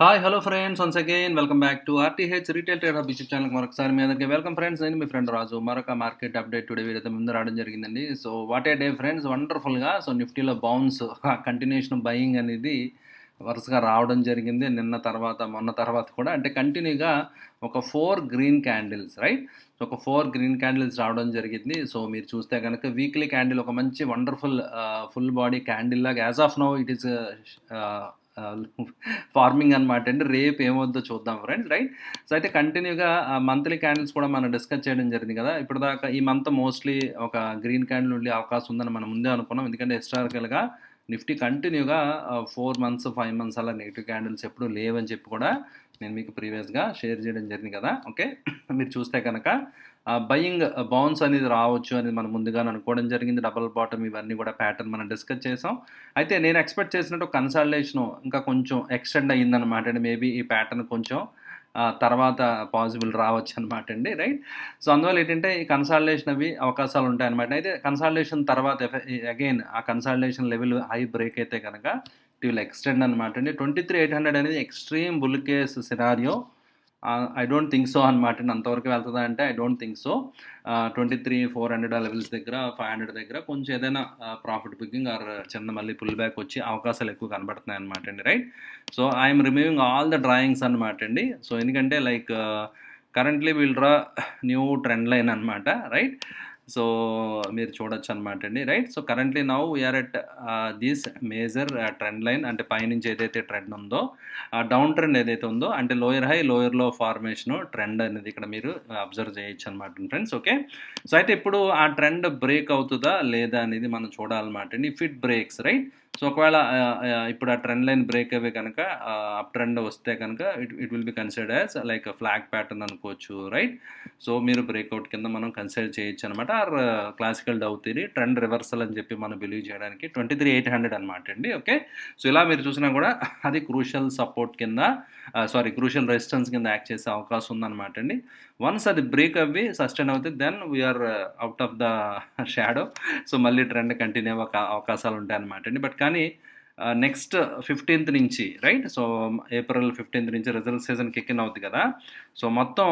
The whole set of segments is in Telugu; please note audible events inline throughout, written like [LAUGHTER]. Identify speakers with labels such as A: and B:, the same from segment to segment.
A: Hi hello friends once again welcome back to RTH retail trader YouTube channel మరొకసారి మీ అందరికీ వెల్కమ్ ఫ్రెండ్స్ నేను మీ ఫ్రెండ్ రాజు. మరొక మార్కెట్ అప్డేట్ టుడే వీడియో ముందు రావడం జరిగిందండి. So what a day friends వండర్ఫుల్గా so నిఫ్టీలో బౌన్స్ కంటిన్యూషన్ బయింగ్ అనేది వరుసగా రావడం జరిగింది. నిన్న తర్వాత మొన్న తర్వాత కూడా. అంటే కంటిన్యూగా ఒక ఫోర్ గ్రీన్ క్యాండిల్స్ రైట్ ఒక ఫోర్ గ్రీన్ క్యాండిల్స్ రావడం జరిగింది. సో మీరు చూస్తే కనుక వీక్లీ క్యాండిల్ ఒక మంచి వండర్ఫుల్ ఫుల్ బాడీ క్యాండిల్ లాగా as of now it is forming అనమాట అండి. రేపు ఏమవుద్దో చూద్దాం ఫ్రెండ్స్ రైట్ సో అయితే కంటిన్యూగా మంత్లీ క్యాండిల్స్ కూడా మనం డిస్కస్ చేయడం జరిగింది కదా. ఇప్పుడు దాకా ఈ మంత్ మోస్ట్లీ ఒక గ్రీన్ క్యాండిల్ ఉండే అవకాశం ఉందని మనం ముందే అనుకున్నాం. ఎందుకంటే హిస్టారికల్గా నిఫ్టీ కంటిన్యూగా ఫోర్ మంత్స్ ఫైవ్ మంత్స్ అలా నెగిటివ్ క్యాండిల్స్ ఎప్పుడూ లేవని చెప్పి కూడా నేను మీకు ప్రీవియస్గా షేర్ చేయడం జరిగింది కదా. ఓకే మీరు చూస్తే కనుక బయింగ్ బౌన్స్ అనేది రావచ్చు అనేది మనం ముందుగానే అనుకోవడం జరిగింది. డబల్ బాటమ్ ఇవన్నీ కూడా ప్యాటర్న్ మనం డిస్కస్ చేసాం అయితే నేను ఎక్స్పెక్ట్ చేసినట్టు కన్సల్టేషన్ ఇంకా కొంచెం ఎక్స్టెండ్ అయ్యిందనమాట అండి. మేబీ ఈ ప్యాటర్న్ కొంచెం తర్వాత పాసిబుల్ రావచ్చు అనమాట అండి. రైట్ సో అందువల్ల ఏంటంటే ఈ కన్సల్టేషన్ అవి అవకాశాలు ఉంటాయి అనమాట అయితే కన్సల్టేషన్ తర్వాత అగైన్ ఆ కన్సల్టేషన్ లెవెల్ హై బ్రేక్ అయితే కనుక ఇట్ విల్ ఎక్స్టెండ్ అనమాట అండి. ట్వంటీ త్రీ ఎయిట్ హండ్రెడ్ అనేది extreme bull case scenario I don't think so అనమాట అండి అంతవరకు వెళ్తుందా అంటే I don't think so twenty three four hundred levels దగ్గర ఫైవ్ హండ్రెడ్ దగ్గర కొంచెం ఏదైనా ప్రాఫిట్ బుకింగ్ ఆర్ చిన్న మళ్ళీ పుల్ బ్యాక్ వచ్చి అవకాశాలు ఎక్కువ కనబడుతున్నాయి అనమాట అండి right so I'm removing all the drawings అనమాట అండి. సో ఎందుకంటే like currently will draw new trend line అనమాట రైట్ సో మీరు చూడొచ్చు అనమాట అండి right? So currently now we're at this major trend line. అంటే పైనుంచి ఏదైతే ట్రెండ్ ఉందో ఆ డౌన్ ట్రెండ్ ఏదైతే ఉందో అంటే లోయర్ హై లోయర్లో ఫార్మేషన్ ట్రెండ్ అనేది ఇక్కడ మీరు అబ్జర్వ్ చేయొచ్చు అనమాట ఫ్రెండ్స్. ఓకే? సో అయితే ఇప్పుడు ఆ ట్రెండ్ బ్రేక్ అవుతుందా లేదా అనేది మనం చూడాలన్నమాట అండి if it breaks right? So ఒకవేళ ఇప్పుడు ఆ ట్రెండ్ లైన్ బ్రేక్ అవే కనుక అప్ ట్రెండ్ వస్తే కనుక it it will be consider as like flag pattern అనుకోవచ్చు రైట్ సో మీరు బ్రేక్అవుట్ కింద మనం కన్సిడర్ చేయొచ్చు అనమాట or classical Dow theory trend reversal అని చెప్పి మనం బిలీవ్ చేయడానికి ట్వంటీ త్రీ ఎయిట్ హండ్రెడ్ అనమాట అండి ఓకే సో ఇలా మీరు చూసినా కూడా అది క్రూషల్ సపోర్ట్ కింద సారీ క్రూషల్ రెసిస్టెన్స్ కింద యాక్ట్ చేసే అవకాశం ఉందన్నమాట అండి. వన్స్ అది బ్రేక్ అవ్వి సస్టైన్ అవుతుంది then we are out of the shadow so మళ్ళీ ట్రెండ్ కంటిన్యూ అవ్వక అవకాశాలు ఉంటాయి అనమాట అండి. బట్ కానీ నెక్స్ట్ ఫిఫ్టీన్త్ నుంచి రైట్ సో ఏప్రిల్ ఫిఫ్టీన్త్ నుంచి రిజల్ట్ సీజన్ కిక్ ఇన్ అవుతుంది కదా. సో మొత్తం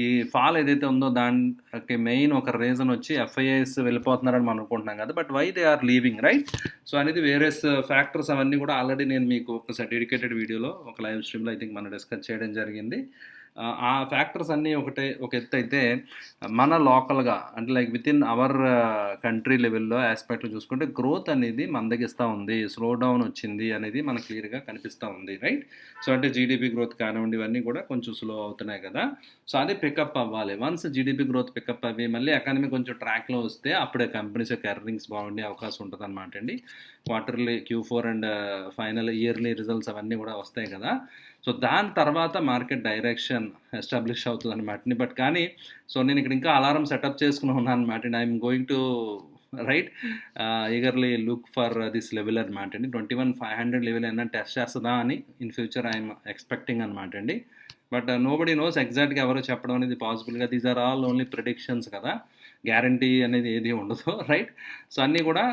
A: ఈ ఫాల్ ఏదైతే ఉందో దానికి మెయిన్ ఒక రీజన్ వచ్చి ఎఫ్ఐఎస్ వెళ్ళిపోతున్నారని మనం అనుకుంటున్నాం కదా. But why they are leaving right so అనేది వేరియస్ ఫ్యాక్టర్స్ అవన్నీ కూడా ఆల్రెడీ నేను మీకు ఒకసారి డెడికేటెడ్ వీడియోలో ఒక లైవ్ స్ట్రీమ్లో ఐ థింక్ మనం డిస్కస్ చేయడం జరిగింది. ఆ, ఫ్యాక్టర్స్ అన్నీ ఒకటే ఒక ఎత్తు అయితే మన లోకల్గా అంటే like with in our country లెవెల్లో ఆస్పెక్ట్లో చూసుకుంటే గ్రోత్ అనేది మందగిస్తూ ఉంది. స్లో డౌన్ వచ్చింది అనేది మనకు క్లియర్గా కనిపిస్తూ ఉంది రైట్ సో అంటే జీడిపి గ్రోత్ కానివ్వండి ఇవన్నీ కూడా కొంచెం స్లో అవుతున్నాయి కదా. సో అది పికప్ అవ్వాలి. వన్స్ జీడిపి గ్రోత్ పికప్ అవ్వి మళ్ళీ ఎకానమీ కొంచెం ట్రాక్లో వస్తే అప్పుడే కంపెనీస్ యొక్క ఎర్నింగ్స్ బాగుండే అవకాశం ఉంటుంది అనమాట అండి quarterly Q four and final yearly results అవన్నీ కూడా వస్తాయి కదా. సో దాని తర్వాత మార్కెట్ డైరెక్షన్ ఎస్టాబ్లిష్ అవుతుంది అనమాట బట్ కానీ సో నేను ఇక్కడ ఇంకా అలారం సెటప్ చేసుకుని ఉన్నాను అనమాట and I'm going to right eagerly look for this level అనమాట అండి. Twenty one five hundred level అయినా టెస్ట్ చేస్తుందా అని ఇన్ ఫ్యూచర్ ఐఎమ్ ఎక్స్పెక్టింగ్ అనమాట అండి. బట్ నో బడీ నోస్ ఎగ్జాక్ట్గా ఎవరు చెప్పడం అనేది పాసిబుల్గా these are all only predictions కదా. గ్యారంటీ అనేది ఏది ఉండదు [LAUGHS] రైట్ సో అన్నీ కూడా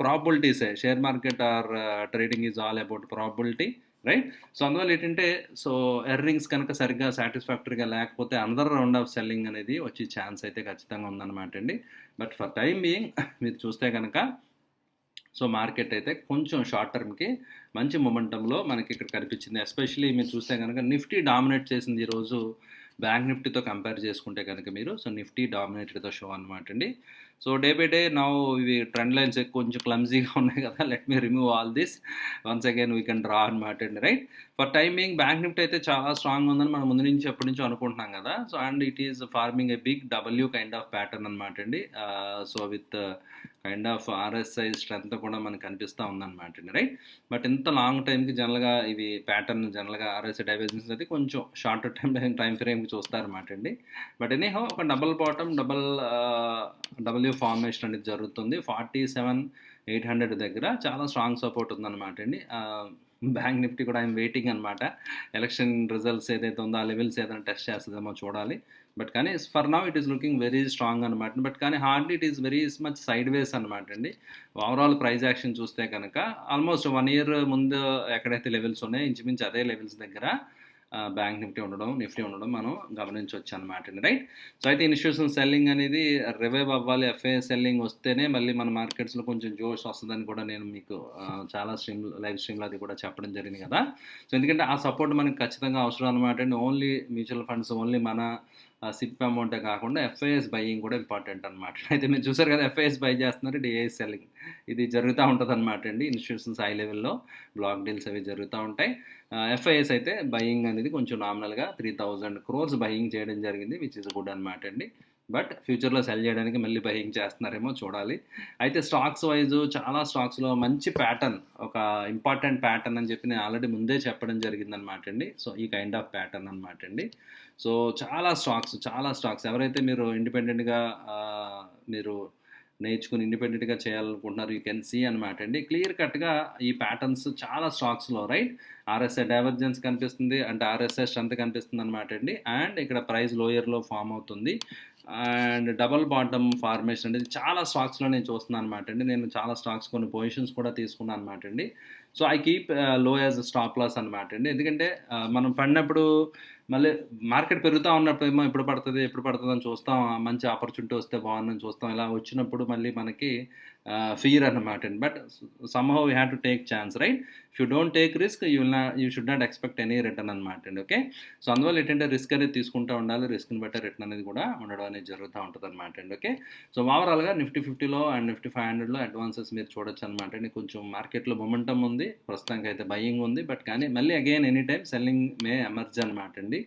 A: ప్రాబిలిటీసే share market or trading is all about probability right? So అందువల్ల ఏంటంటే సో ఎర్నింగ్స్ కనుక సరిగ్గా సాటిస్ఫాక్టరీగా లేకపోతే అనదర్ రౌండ్ ఆఫ్ సెల్లింగ్ అనేది వచ్చే ఛాన్స్ అయితే ఖచ్చితంగా ఉందన్నమాట అండి. బట్ ఫర్ టైం బీయింగ్ మీరు చూస్తే కనుక సో మార్కెట్ అయితే కొంచెం షార్ట్ టర్మ్కి మంచి మొమెంటంలో మనకి ఇక్కడ కనిపించింది. ఎస్పెషలీ మీరు చూస్తే కనుక నిఫ్టీ డామినేట్ చేసింది ఈరోజు బ్యాంక్ నిఫ్టీతో కంపేర్ చేసుకుంటే కనుక మీరు సో నిఫ్టీ డామినేటెడ్తో షో అనమాట అండి. సో డే బై డే నా ఇవి ట్రెండ్ లైన్స్ కొంచెం క్లమ్జీగా ఉన్నాయి కదా [LAUGHS] let me remove all this. Once again we can draw అనమాట అండి right? For timing bank Nifty అయితే చాలా స్ట్రాంగ్ ఉందని మనం ముందు నుంచి ఎప్పటి నుంచో అనుకుంటున్నాం కదా. So and it is forming a big W kind of pattern అనమాట అండి. So with kind of RSI strength కూడా మనకు కనిపిస్తూ ఉందన్నమాట అండి రైట్ బట్ ఇంత లాంగ్ టైంకి జనరల్గా ఇవి ప్యాటర్న్ జనరల్గా ఆర్ఎస్ఐ డైవర్జెన్స్ అయితే కొంచెం షార్ట్ టైం టైం టైం ఫ్రేమ్కి చూస్తారన్నమాట అండి. బట్ ఎనీహో ఒక double bottom double W formation అనేది జరుగుతుంది. ఫార్టీ సెవెన్ ఎయిట్ హండ్రెడ్ దగ్గర చాలా స్ట్రాంగ్ సపోర్ట్ ఉందన్నమాట అండి. Uh, బ్యాంక్ నిఫ్టీ కూడా ఐఎమ్ వెయిటింగ్ అనమాట ఎలక్షన్ రిజల్ట్స్ ఏదైతే ఉందో ఆ లెవెల్స్ ఏదైనా టెస్ట్ చేస్తుందేమో చూడాలి. బట్ కానీ for now it is looking very strong అనమాట బట్ కానీ hardly it is very much sideways అనమాట అండి. ఓవరాల్ ప్రైజ్ యాక్షన్ చూస్తే కనుక ఆల్మోస్ట్ వన్ ఇయర్ ముందు ఎక్కడైతే లెవెల్స్ ఉన్నాయో ఇంచుమించు అదే లెవెల్స్ దగ్గర బ్యాంక్ నిఫ్టీ ఉండడం నిఫ్టీ ఉండడం మనం గమనించవచ్చు అనమాట అండి. రైట్ సో అయితే ఇన్స్టిట్యూషన్ సెల్లింగ్ అనేది రివైవ్ అవ్వాలి ఎఫ్ఐ సెల్లింగ్ వస్తేనే మళ్ళీ మన మార్కెట్స్లో కొంచెం జోష్ వస్తుందని కూడా నేను మీకు చాలా స్ట్రీమ్ లైవ్ స్ట్రీమ్లో అది కూడా చెప్పడం జరిగింది కదా. సో ఎందుకంటే ఆ సపోర్ట్ మనకి ఖచ్చితంగా అవసరం అనమాట అండి. ఓన్లీ మ్యూచువల్ ఫండ్స్ ఓన్లీ మన సిప్ అమౌంటే కాకుండా ఎఫ్ఐఎస్ బయ్యింగ్ కూడా ఇంపార్టెంట్ అనమాట అయితే మీరు చూసారు కదా ఎఫ్ఐఎస్ బై చేస్తున్నారు డిఐఎస్ సెల్లింగ్. ఇది జరుగుతూ ఉంటుంది అనమాట అండి. ఇన్స్టిట్యూషన్స్ హై లెవెల్లో బ్లాక్ డీల్స్ అవి జరుగుతూ ఉంటాయి. ఎఫ్ఐఎస్ అయితే బయ్యింగ్ అనేది కొంచెం నామినల్గా త్రీ థౌజండ్ క్రోర్స్ బయ్యింగ్ చేయడం జరిగింది విచ్ ఇస్ గుడ్ అనమాట అండి. బట్ ఫ్యూచర్లో సెల్ చేయడానికి మళ్ళీ బయింగ్ చేస్తున్నారేమో చూడాలి. అయితే స్టాక్స్ వైజ్ చాలా స్టాక్స్లో మంచి ప్యాటర్న్ ఒక ఇంపార్టెంట్ ప్యాటర్న్ అని చెప్పి నేను ఆల్రెడీ ముందే చెప్పడం జరిగింది అనమాట అండి. సో ఈ కైండ్ ఆఫ్ ప్యాటర్న్ అనమాట అండి. సో చాలా స్టాక్స్ చాలా స్టాక్స్. ఎవరైతే మీరు ఇండిపెండెంట్గా మీరు నేర్చుకుని ఇండిపెండెంట్గా చేయాలనుకుంటున్నారు యూ కెన్ సీ అనమాట అండి. క్లియర్ కట్గా ఈ ప్యాటర్న్స్ చాలా స్టాక్స్లో రైట్? ఆర్ఎస్ఐ డైవర్జెన్స్ కనిపిస్తుంది అంటే ఆర్ఎస్ఐ స్ట్రెంత్ కనిపిస్తుంది అనమాట అండి. అండ్ ఇక్కడ ప్రైస్ లోయర్లో ఫామ్ అవుతుంది. అండ్ డబల్ బాటమ్ ఫార్మేషన్ అనేది చాలా స్టాక్స్లో నేను చూస్తున్నాను అనమాట అండి. నేను చాలా స్టాక్స్ కొన్ని పొజిషన్స్ కూడా తీసుకున్నాను అనమాట అండి. So I keep low as stop loss అనమాట అండి. ఎందుకంటే మనం పడినప్పుడు మళ్ళీ మార్కెట్ పెరుగుతూ ఉన్నప్పుడు ఏమో ఎప్పుడు పడుతుంది ఎప్పుడు పడుతుంది అని చూస్తాం మంచి ఆపర్చునిటీ వస్తే బాగుందని చూస్తాం. ఇలా వచ్చినప్పుడు మళ్ళీ మనకి ఫియర్ అనమాట but somehow you have to take chance right if you don't take risk you you should not expect any return అనమాట అండి ఓకే సో అందువల్ల ఏంటంటే రిస్క్ అనేది తీసుకుంటూ ఉండాలి రిస్క్ని బట్టి రిటర్న్ అనేది కూడా ఉండడం అనేది జరుగుతూ ఉంటుంది అనమాట అండి ఓకే సో ఓవరాల్గా నిఫ్టీ ఫిఫ్టీలో అండ్ నిఫ్టీ ఫైవ్ హండ్రెడ్లో అడ్వాన్సెస్ మీరు చూడొచ్చు అనమాట అండి. కొంచెం మార్కెట్లో మొమెంటం ఉంది ప్రస్తుతానికి అయితే బయింగ్ ఉంది. బట్ కానీ మళ్ళీ again any time selling may emerge అనమాట అండి.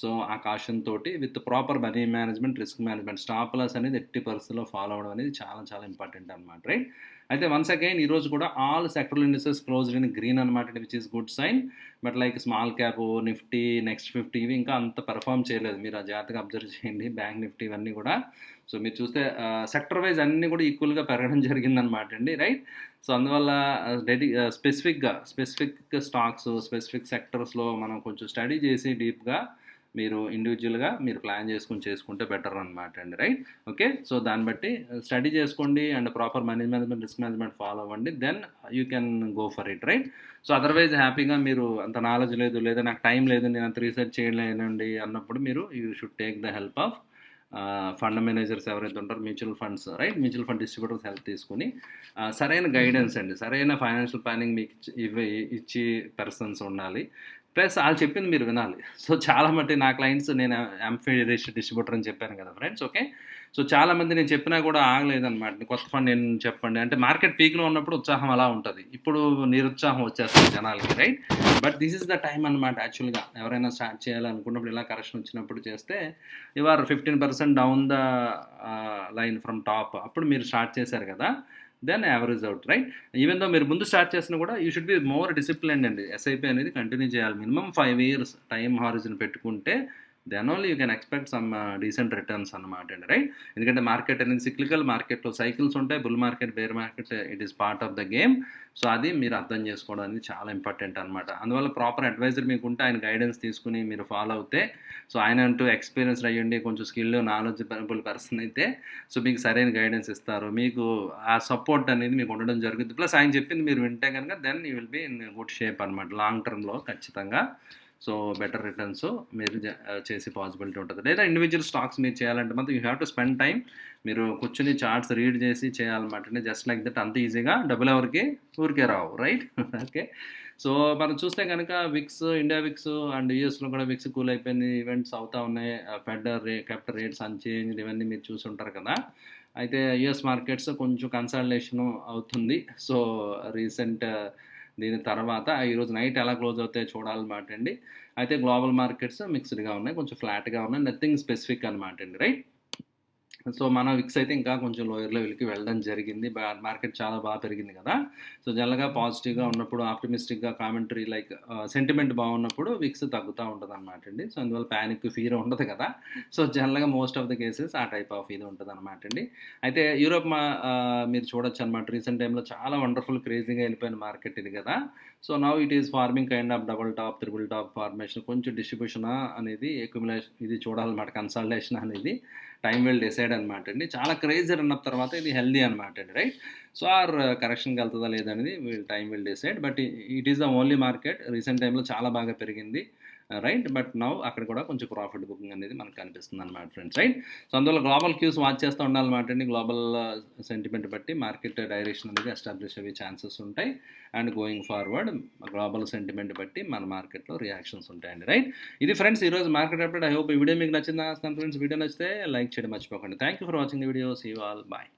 A: సో ఆ కాషన్ తోటి with proper money management risk management stop loss అనేది ఎట్టి పరిస్థితుల్లో ఫాలో అవడం అనేది చాలా చాలా ఇంపార్టెంట్ అనమాట రైట్? అయితే వన్స్ అగైన్ ఈరోజు కూడా all sector industries close in green అనమాట which is good sign but like small cap Nifty next fifty ఇవి ఇంకా అంత పెర్ఫామ్ చేయలేదు. మీరు ఆ జాగ్రత్తగా అబ్జర్వ్ చేయండి. బ్యాంక్ నిఫ్టీ ఇవన్నీ కూడా. సో మీరు చూస్తే సెక్టర్ వైజ్ అన్నీ కూడా ఈక్వల్గా పెరగడం జరిగిందనమాట అండి రైట్? సో అందువల్ల డెడి స్పెసిఫిక్గా స్పెసిఫిక్ స్టాక్స్ స్పెసిఫిక్ సెక్టర్స్లో మనం కొంచెం స్టడీ చేసి డీప్గా మీరు ఇండివిజువల్గా మీరు ప్లాన్ చేసుకుని చేసుకుంటే బెటర్ అనమాట అండి రైట్ ఓకే సో దాన్ని బట్టి uh, స్టడీ చేసుకోండి and proper money management risk management follow అవ్వండి then you can go for it right so otherwise హ్యాపీగా మీరు అంత నాలెడ్జ్ లేదు లేదా నాకు టైం లేదు నేను అంత రీసెర్చ్ చేయలేనండి అన్నప్పుడు మీరు you should take the help of fund managers ఎవరైతే ఉంటారో mutual funds right mutual fund distributors help తీసుకుని సరైన గైడెన్స్ అండి. సరైన ఫైనాన్షియల్ ప్లానింగ్ మీకు ఇచ్చి- ఇచ్చి పర్సన్స్ ఉండాలి. ప్లస్ వాళ్ళు చెప్పింది మీరు వినాలి. సో చాలా మట్టి నా క్లయింట్స్ నేను ఎంఫీ డిస్ట్రిబ్యూటర్ అని చెప్పాను కదా ఫ్రెండ్స్ ఓకే సో చాలా మంది నేను చెప్పినా కూడా ఆగలేదన్నమాట. కొత్త ఫండ్ నేను చెప్పండి. అంటే మార్కెట్ పీక్లో ఉన్నప్పుడు ఉత్సాహం అలా ఉంటుంది. ఇప్పుడు నిరుత్సాహం వచ్చేస్తుంది జనాలకి right but this is the time అనమాట యాక్చువల్గా ఎవరైనా స్టార్ట్ చేయాలనుకున్నప్పుడు ఇలా కరెక్షన్ వచ్చినప్పుడు చేస్తే ever fifteen percent down the line from top అప్పుడు మీరు స్టార్ట్ చేశారు కదా. Then average out right even though మీరు ముందు స్టార్ట్ చేసినా కూడా you should be more discipline అండి. ఎస్ఐపి అనేది కంటిన్యూ చేయాలి. Minimum five years time horizon పెట్టుకుంటే then only you can expect some decent returns అనమాట అండి రైట్ ఎందుకంటే మార్కెట్ అనేది సిక్లికల్ మార్కెట్లో సైకిల్స్ ఉంటాయి bull market bear market it is part of the game so అది మీరు అర్థం చేసుకోవడం అనేది చాలా ఇంపార్టెంట్ అనమాట అందువల్ల ప్రాపర్ అడ్వైజర్ మీకు ఉంటే ఆయన గైడెన్స్ తీసుకుని మీరు ఫాలో అవుతే సో ఆయన అంటూ ఎక్స్పీరియన్స్ అయ్యండి కొంచెం స్కిల్ నాలెడ్జబుల్ పర్సన్ అయితే సో మీకు సరైన గైడెన్స్ ఇస్తారు. మీకు ఆ సపోర్ట్ అనేది మీకు ఉండడం జరుగుతుంది. ప్లస్ ఆయన చెప్పింది మీరు వింటే కనుక then you will be in good shape అనమాట లాంగ్ టర్మ్లో ఖచ్చితంగా. సో బెటర్ రిటర్న్స్ మీరు చేసే పాసిబిలిటీ ఉంటుంది. లేదా ఇండివిజువల్ స్టాక్స్ మీరు చేయాలంటే మాత్రం you have to spend time మీరు కూర్చుని చార్ట్స్ రీడ్ చేసి చేయాలన్నమాట జస్ట్ లైక్ దట్ అంత ఈజీగా డబుల్ ఎవరికి ఊరికే రావు రైట్ ఓకే [LAUGHS] సో మనం చూస్తే కనుక విక్స్ ఇండియా విక్స్ అండ్ యూఎస్లో కూడా విక్స్ కూల్ అయిపోయింది ఈవెంట్స్ అవుతా ఉన్నాయి. ఫెడ్ రే క్యాపిటల్ రేట్స్ అన్చేంజ్ ఇవన్నీ మీరు చూసి ఉంటారు కదా. అయితే యుఎస్ మార్కెట్స్ కొంచెం కన్సల్టేషన్ అవుతుంది. సో రీసెంట్ దీని తర్వాత ఈరోజు నైట్ ఎలా క్లోజ్ అవుతాయో చూడాలన్నమాట అండి అయితే గ్లోబల్ మార్కెట్స్ మిక్స్డ్గా ఉన్నాయి. కొంచెం ఫ్లాట్గా ఉన్నాయి. నథింగ్ స్పెసిఫిక్ అనమాట అండి. రైట్ సో మన విక్స్ అయితే ఇంకా కొంచెం లోయర్ లెవెల్కి వెళ్ళడం జరిగింది. మార్కెట్ చాలా బాగా పెరిగింది కదా. సో జనరల్గా పాజిటివ్గా ఉన్నప్పుడు ఆప్టిమిస్టిక్గా కామెంటరీ లైక్ సెంటిమెంట్ బాగున్నప్పుడు విక్స్ తగ్గుతూ ఉంటుంది అనమాట అండి. సో అందువల్ల ప్యానిక్ ఫీర్ ఉండదు కదా. సో జనరల్గా మోస్ట్ ఆఫ్ ద కేసెస్ ఆ టైప్ ఆఫ్ ఇది ఉంటుంది అనమాట అండి. అయితే యూరోప్ మా మీరు చూడొచ్చు అనమాట రీసెంట్ టైంలో చాలా వండర్ఫుల్ క్రేజీగా వెళ్ళిపోయిన మార్కెట్ ఇది కదా. So now it is forming kind of double top triple top formation కొంచెం డిస్ట్రిబ్యూషన్ అనేది ఎక్యుమిలేషన్ ఇది చూడాలన్నమాట కన్సల్టేషన్ అనేది టైం విల్ డిసైడ్ అనమాట అండి. చాలా క్రేజర్ రన్ అప్ తర్వాత ఇది హెల్దీ అనమాట అండి రైట్ సో ఆర్ కరెక్షన్కి వెళ్తుందా లేదనేది well time will decide but it is the only market recent టైంలో చాలా బాగా పెరిగింది. రైట్ బట్ నౌ అక్కడ కూడా కొంచెం ప్రాఫిట్ బుకింగ్ అనేది మనకు కనిపిస్తుంది అనమాట ఫ్రెండ్స్ రైట్ సో అందువల్ల గ్లోబల్ క్యూస్ వాచ్ చేస్తూ ఉండాలన్నమాట అండి. గ్లోబల్ సెంటిమెంట్ uh, బట్టి మార్కెట్ డైరెక్షన్ అనేది ఎస్టాబ్లిష్ అయ్యే ఛాన్సెస్ ఉంటాయి. And going forward global sentiment బట్టి మన మార్కెట్లో రియాక్షన్స్ ఉంటాయండి. రైట్ ఇది ఫ్రెండ్స్ ఈరోజు మార్కెట్ అప్డేట్ ఐ హోప్ ఈ వీడియో మీకు నచ్చిందా. ఫ్రెండ్స్ వీడియో నచ్చితే లైక్ చేయడం మర్చిపోకండి. Thank you for watching the video see all bye